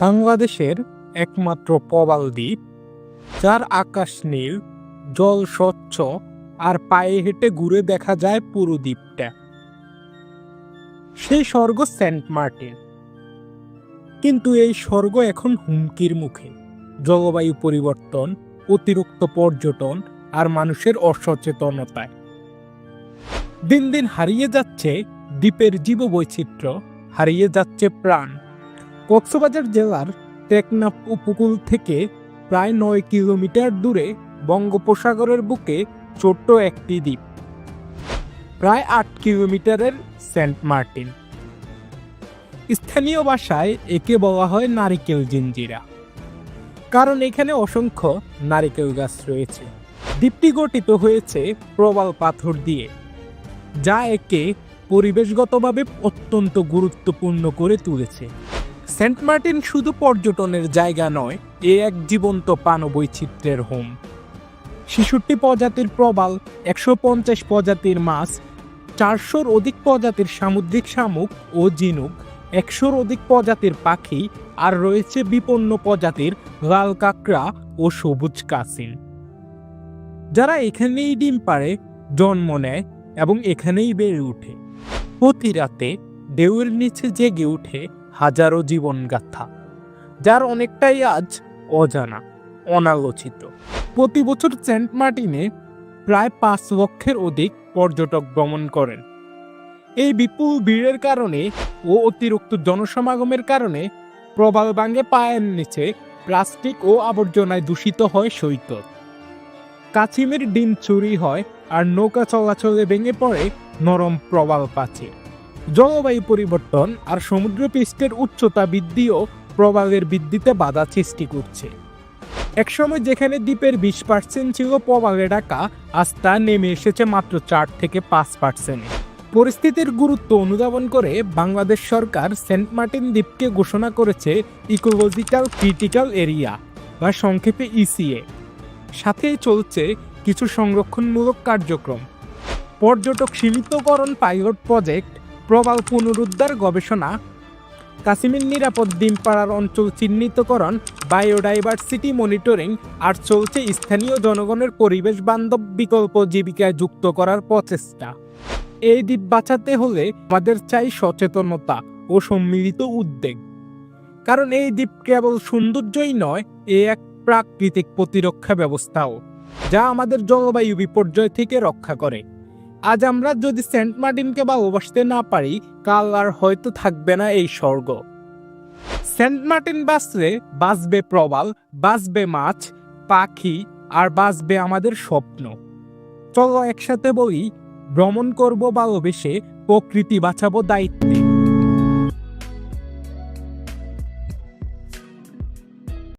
বাংলাদেশের একমাত্র প্রবাল দ্বীপ, যার আকাশ নীল, জল স্বচ্ছ, আর পায়ে হেঁটে ঘুরে দেখা যায় পুরো দ্বীপটা। সেই স্বর্গ সেন্ট মার্টিন। কিন্তু এই স্বর্গ এখন হুমকির মুখে। জলবায়ু পরিবর্তন, অতিরিক্ত পর্যটন, আর মানুষের অসচেতনতায়। দিন দিন হারিয়ে যাচ্ছে দ্বীপের জীববৈচিত্র্য, হারিয়ে যাচ্ছে প্রাণ। কক্সবাজার জেলার টেকনাফ উপকূল থেকে প্রায় নয় কিলোমিটার দূরে বঙ্গোপসাগরের বুকে ছোট্ট একটি দ্বীপ, প্রায় আট কিলোমিটারের সেন্ট মার্টিন। স্থানীয় ভাষায় একে বলা হয় নারিকেল জিঞ্জিরা, কারণ এখানে অসংখ্য নারিকেল গাছ রয়েছে। দ্বীপটি গঠিত হয়েছে প্রবাল পাথর দিয়ে, যা একে পরিবেশগতভাবে অত্যন্ত গুরুত্বপূর্ণ করে তুলেছে। সেন্ট মার্টিন শুধু পর্যটনের জায়গা নয়, এ এক জীবন্ত পানবৈচিত্র্যের হোম। ছেষট্টি প্রজাতির প্রবাল, একশো পঞ্চাশ প্রজাতির মাছ, চারশোর অধিক প্রজাতির সামুদ্রিক শামুক ও জিনুক, একশোর অধিক প্রজাতির পাখি আর রয়েছে বিপন্ন প্রজাতির লাল কাঁকড়া ও সবুজ কাসিন। যারা এখানেই ডিম পাড়ে, জন্ম নেয় এবং এখানেই বেড়ে ওঠে। প্রতি রাতে, ঢেউয়ের নিচে জেগে ওঠে হাজারো জীবনগাথা, যার অনেকটাই আজ অজানা, অনালোচিত। প্রতি বছর সেন্ট মার্টিনে প্রায় পাঁচ লক্ষের অধিক পর্যটক ভ্রমণ করেন। এই বিপুল ভিড়ের কারণে ও অতিরিক্ত জনসমাগমের কারণে প্রবাল ভাঙে পায়ের নিচে প্লাস্টিক ও আবর্জনায় দূষিত হয় সৈকত। কাছিমের ডিম চুরি হয় আর নৌকা চলাচলে ভেঙে পড়ে নরম প্রবাল প্রাচীর জলবায়ু পরিবর্তন আর সমুদ্রপৃষ্ঠের উচ্চতা বৃদ্ধিও প্রবালের বৃদ্ধিতে বাধা সৃষ্টি করছে। একসময় যেখানে দ্বীপের বিশ পার্সেন্ট ছিল প্রবালে ঢাকা আজ তা নেমে এসেছে মাত্র চার থেকে পাঁচ পার্সেন্টে পরিস্থিতির গুরুত্ব অনুধাবন করে বাংলাদেশ সরকার সেন্ট মার্টিন দ্বীপকে ঘোষণা করেছে ইকোলজিক্যাল ক্রিটিক্যাল এরিয়া বা সংক্ষেপে ইসিএ। সাথেই চলছে কিছু সংরক্ষণমূলক কার্যক্রম। পর্যটক সীমিতকরণ পাইলট প্রজেক্ট প্রবাল পুনরুদ্ধার গবেষণা, কাশ্মীর নিরাপদ ডিম পাড়ার অঞ্চল চিহ্নিতকরণ, বায়োডাইভার্সিটি মনিটরিং, আর চলছে স্থানীয় জনগণের পরিবেশ বান্ধব বিকল্প জীবিকায় যুক্ত করার প্রচেষ্টা। এই দ্বীপ বাঁচাতে হলে আমাদের চাই সচেতনতা ও সম্মিলিত উদ্যোগ কারণ এই দ্বীপ কেবল সৌন্দর্যই নয়, এ এক প্রাকৃতিক প্রতিরক্ষা ব্যবস্থাও, যা আমাদের জলবায়ু বিপর্যয় থেকে রক্ষা করে। আজ আমরা যদি সেন্ট মার্টিনকে ভালোবাসতে না পারি, কাল আর হয়তো থাকবে না এই স্বর্গ। সেন্ট মার্টিন বাঁচলে বাঁচবে প্রবাল, বাঁচবে মাছ, পাখি আর বাঁচবে আমাদের স্বপ্ন। চলো একসাথে বলি, ভ্রমণ করব ভালোবেসে, প্রকৃতি বাঁচাবো দায়িত্বে।